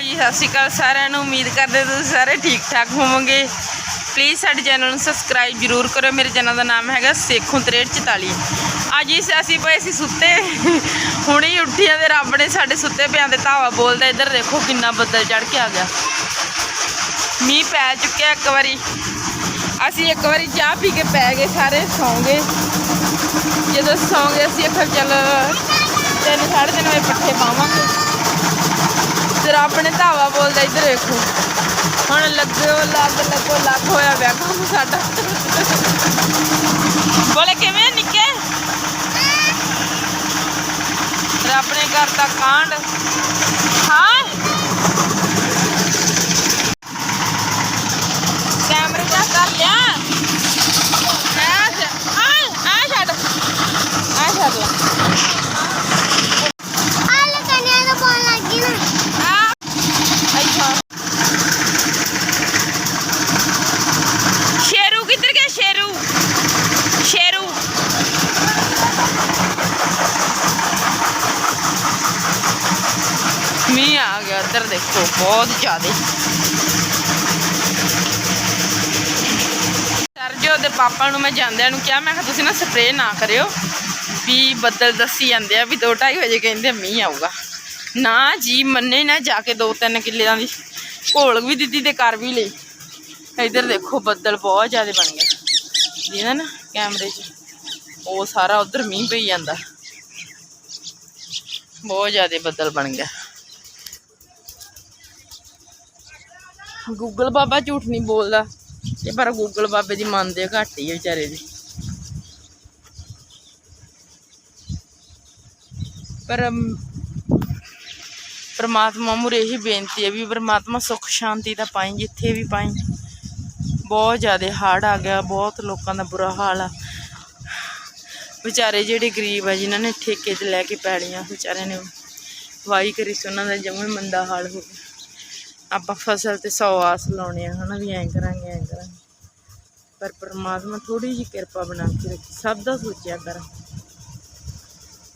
ਜੀ, ਸਤਿ ਸ਼੍ਰੀ ਅਕਾਲ ਸਾਰਿਆਂ ਨੂੰ। ਉਮੀਦ ਕਰਦੇ ਤੁਸੀਂ ਸਾਰੇ ਠੀਕ ਠਾਕ ਹੋਵੋਗੇ। ਪਲੀਜ਼ ਸਾਡੇ ਚੈਨਲ ਨੂੰ ਸਬਸਕ੍ਰਾਈਬ ਜਰੂਰ ਕਰੋ ਮੇਰੇ ਚੈਨਲ ਦਾ ਨਾਮ ਹੈਗਾ ਸੇਖੋਂ 6344 ਅੱਜ ਇਸ ਅਸੀਂ ਪਏ ਸੀ ਸੁੱਤੇ। ਹੁਣੇ ਹੀ ਉੱਠੀਆਂ ਤੇ ਰੱਬ ਨੇ ਸਾਡੇ ਸੁੱਤੇ ਪਿਆਂ ਦੇ ਧਾਵਾ ਬੋਲਦਾ, ਇੱਧਰ ਦੇਖੋ ਕਿੰਨਾ ਬੱਦਲ ਚੜ ਕੇ ਆ ਗਿਆ। ਮੀਂਹ ਪੈ ਚੁੱਕਿਆ ਇੱਕ ਵਾਰੀ। ਅਸੀਂ ਇੱਕ ਵਾਰੀ ਚਾਹ ਪੀ ਕੇ ਪੈ ਗਏ ਸਾਰੇ ਸੌਂਗੇ ਜਦੋਂ ਸੌਂਗੇ ਅਸੀਂ ਆਖਿਆ ਚੱਲ ਤਿੰਨ ਸਾਢੇ ਤਿੰਨ ਵਜੇ ਪੱਠੇ ਪਾਵਾਂਗੇ। ਤੇ ਰੱਬ ਧਾਵਾ ਬੋਲਦਾ ਇੱਧਰ ਵੇਖੋ। ਹੁਣ ਲੱਗੋ ਲੱਗ ਲੱਗੋ ਲੱਗ ਹੋਇਆ ਵਿਆਹ ਕੰਮ ਸਾਡਾ। ਬੋਲੇ ਕਿਵੇਂ ਨਿੱਕੇ? ਆਪਣੇ ਘਰ ਦਾ ਕਾਂਡ। ਹਾਂ ਕੈਮਰੇ ਦਾ ਕਰ ਲਿਆ ਆ ਆ ਛੱਡ ਆ ਛੱਡ ਲਾ ਆਲੇ ਕਨਿਆ ਦਾ ਫੋਨ ਲੱਗ ਗਿਆ ਨਾ ਆ ਅੱਛਾ ਸ਼ੇਰੂ ਕਿੱਧਰ ਗਿਆ ਸ਼ੇਰੂ ਸ਼ੇਰੂ ਮੀਂਹ ਆ ਗਿਆ, ਇੱਧਰ ਦੇਖੋ, ਬਹੁਤ ਜ਼ਿਆਦਾ। ਸਰਜੋ ਦੇ ਪਾਪਾ ਨੂੰ ਮੈਂ ਜਾਂਦਿਆਂ ਨੂੰ ਕਿਹਾ, ਮੈਂ ਕਿਹਾ ਤੁਸੀਂ ਨਾ ਸਪਰੇਅ ਨਾ ਕਰਿਓ, ਵੀ ਬੱਦਲ ਦੱਸੀ ਜਾਂਦੇ ਆ, ਵੀ 2:30 ਵਜੇ ਕਹਿੰਦੇ ਮੀਂਹ ਆਊਗਾ। ਨਾ ਜੀ, ਮੰਨੇ ਨਾ ਜਾ ਕੇ ਦੋ ਤਿੰਨ ਕਿੱਲਿਆਂ ਦੀ ਘੋਲ ਵੀ ਦਿੱਤੀ ਤੇ ਕਰ ਵੀ ਲਈ। ਇੱਧਰ ਦੇਖੋ, ਬੱਦਲ ਬਹੁਤ ਜ਼ਿਆਦਾ ਬਣ ਗਏ। ਜਿਹਦਾ ਨਾ ਕੈਮਰੇ 'ਚ। ਉਹ ਸਾਰਾ ਉਧਰ ਮੀਂਹ ਪਈ ਜਾਂਦਾ। ਬਹੁਤ ਜ਼ਿਆਦਾ ਬੱਦਲ ਬਣ ਗਿਆ ਗੂਗਲ ਬਾਬਾ ਝੂਠ ਨਹੀਂ ਬੋਲਦਾ। ਇਹ ਪਰ ਗੂਗਲ ਬਾਬੇ ਦੀ ਮੰਨਦੇ ਘੱਟ ਹੀ ਆ ਵਿਚਾਰੇ ਦੀ। ਪਰ ਅਮ, ਮੁਰੇ ਇਹੀ ਬੇਨਤੀ ਹੈ ਵੀ ਪਰਮਾਤਮਾ ਸੁੱਖ ਸ਼ਾਂਤੀ ਦਾ ਪਾਈ ਜਿੱਥੇ ਵੀ ਪਾਈ। ਬਹੁਤ ਜ਼ਿਆਦਾ ਹੜ੍ਹ ਆ ਗਿਆ ਬਹੁਤ ਲੋਕਾਂ ਦਾ ਬੁਰਾ ਹਾਲ ਆ। ਵਿਚਾਰੇ ਜਿਹੜੇ ਗਰੀਬ ਆ ਜਿਨ੍ਹਾਂ ਨੇ ਠੇਕੇ ਤੇ ਲੈ ਕੇ ਪੈੜੀਆਂ ਵਿਚਾਰਿਆਂ ਨੇ ਵਾਈ ਕਰੀ ਸੀ ਉਹਨਾਂ ਦਾ ਜਮਾਂ ਮੰਦਾ ਹਾਲ ਹੋ ਗਿਆ। ਆਪਾਂ ਫਸਲ ਤੇ ਸੌ ਆਸ ਲਾਉਣੇ ਆ, ਹਨਾ ਵੀ ਐਂ ਕਰਾਂਗੇ ਐਂ ਕਰਾਂਗੇ। ਪਰ ਪ੍ਰਮਾਤਮਾ ਥੋੜੀ ਜਿਹੀ ਕਿਰਪਾ ਬਣਾ ਕੇ ਰੱਖੀ, ਸਭ ਦਾ ਸੋਚਿਆ ਕਰ।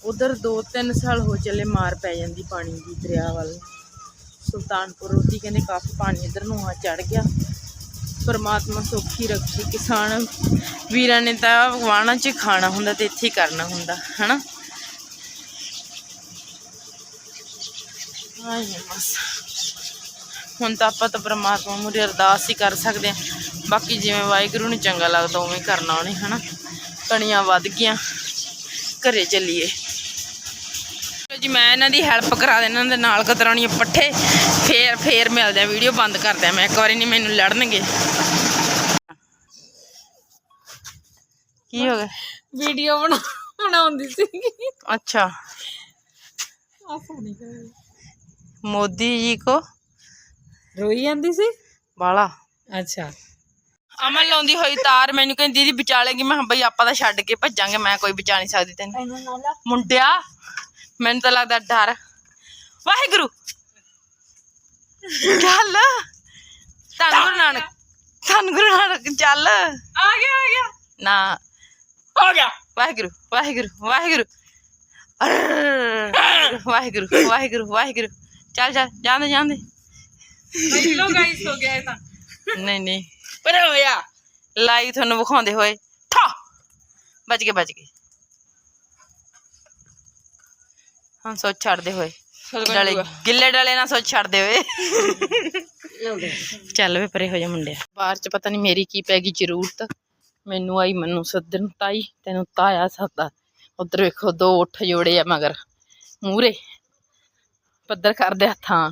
ਉਧਰ 2-3 ਸਾਲ ਹੋ ਚੱਲੇ ਮਾਰ ਪੈ ਜਾਂਦੀ ਪਾਣੀ ਦੀ ਦਰਿਆ ਵੱਲ। ਸੁਲਤਾਨਪੁਰ ਉਹਦੀ ਕਹਿੰਦੇ ਕਾਫੀ ਪਾਣੀ ਇਧਰ ਨੂੰ ਆ ਚੜ ਗਿਆ। ਪਰਮਾਤਮਾ ਸੌਖੀ ਰੱਖੀ, ਕਿਸਾਨ ਵੀਰਾਂ ਨੇ ਤਾਂ ਵਾਣਾ 'ਚ ਖਾਣਾ ਹੁੰਦਾ ਤੇ ਇੱਥੇ ਕਰਨਾ ਹੁੰਦਾ, ਹਨਾ? ਆਏ ਬਸ। ਹੁਣ ਤਾਂ ਆਪਾਂ ਤਾਂ ਪ੍ਰਮਾਤਮਾ ਮੂਰੇ ਅਰਦਾਸ ਹੀ ਕਰ ਸਕਦੇ ਹਾਂ। ਬਾਕੀ ਜਿਵੇਂ ਵਾਹਿਗੁਰੂ ਨੂੰ ਚੰਗਾ ਲੱਗਦਾ ਉਵੇਂ ਕਰਨਾ ਉਹਨੇ ਹਨਾ? ਕਣੀਆਂ ਵੱਧ ਗਈਆਂ। ਘਰੇ ਚੱਲੀਏ। ਚਲੋ ਜੀ ਮੈਂ ਇਹਨਾਂ ਦੀ ਹੈਲਪ ਕਰਾ ਦੇਣਾ ਇਹਨਾਂ ਦੇ ਨਾਲ ਕਤਰਾਉਣੀ ਪੱਠੇ। ਫੇਰ ਫੇਰ ਮਿਲਦੇ ਆ ਵੀਡੀਓ ਬੰਦ ਕਰਦੇ ਆ। ਮੈਂ ਇੱਕ ਵਾਰੀ ਨਹੀਂ ਮੈਨੂੰ ਲੜਨਗੇ। ਕੀ ਹੋ ਗਿਆ? ਵੀਡੀਓ ਬਣਾ ਬਣਾਉਂਦੀ ਸੀ ਅੱਛਾ। ਆ ਸੋਣੀ ਮੋਦੀ ਜੀ ਕੋ ਰੋਈ ਜਾਂਦੀ ਸੀ? ਬਾਲਾ ਅੱਛਾ। ਅਮਨ ਲਾਉਂਦੀ ਹੋਈ ਤਾਰ ਮੈਨੂੰ ਕਹਿੰਦੀ ਦੀਦੀ ਵਿਚਾਲੇਗੀ। ਮੈਂ ਕਿਹਾ ਬਈ ਆਪਾਂ ਤਾਂ ਛੱਡ ਕੇ ਭੱਜਾਂਗੇ ਮੈਂ ਕੋਈ ਬਚਾ ਨਹੀਂ ਸਕਦੀ ਤੈਨੂੰ। ਇਹਨਾਂ ਨਾਲ ਮੁੰਡਿਆ ਮੈਨੂੰ ਤਾਂ ਲੱਗਦਾ ਡਰ। ਵਾਹਿਗੁਰੂ! ਚੱਲ। ਧੰਨ ਗੁਰੂ ਨਾਨਕ ਧੰਨ ਗੁਰੂ ਨਾਨਕ ਚੱਲ। ਆ ਗਿਆ ਆ ਗਿਆ। ਨਾ। ਆ ਗਿਆ। ਵਾਹਿਗੁਰੂ ਵਾਹਿਗੁਰੂ ਵਾਹਿਗੁਰੂ। ਵਾਹਿਗੁਰੂ ਵਾਹਿਗੁਰੂ ਵਾਹਿਗੁਰੂ। ਚੱਲ ਚੱਲ ਜਾਂਦੇ ਜਾਂਦੇ। ਹੈਲੋ ਗਾਇਸ ਹੋ ਗਿਆ ਇਹ ਤਾਂ। ਨਹੀਂ ਨਹੀਂ। ਪਰ ਹੋਇਆ। ਲਾਈਵ ਤੁਹਾਨੂੰ ਵਿਖਾਉਂਦੇ ਹੋਏ। ਠਾ! ਬਚ ਗਏ ਬਚ ਗਏ। ਹਾਂ ਸੋਚ ਛੱਡਦੇ ਹੋਏ। ਡਲੇ ਗਿੱਲੇ ਡਲੇ ਨਾਲ ਸੋਚ ਛੱਡਦੇ ਹੋਏ। ਚੱਲ ਵੇ ਪਰੇ ਹੋ ਜਾ ਮੁੰਡਿਆ। ਬਾਹਰ ਚ ਪਤਾ ਨਹੀਂ ਮੇਰੀ ਕੀ ਪੈ ਗਈ ਜ਼ਰੂਰਤ। ਮੈਨੂੰ ਆਈ ਮੈਨੂੰ ਸੱਦਣ ਤਾਈ ਤੈਨੂੰ ਤਾਇਆ ਸੱਦਾ। ਉਧਰ ਵੇਖੋ ਦੋ ਉੱਠ ਜੋੜੇ ਆ ਮਗਰ। ਮੂਰੇ ਪੱਧਰ ਕਰਦੇ ਹੱਥਾਂ।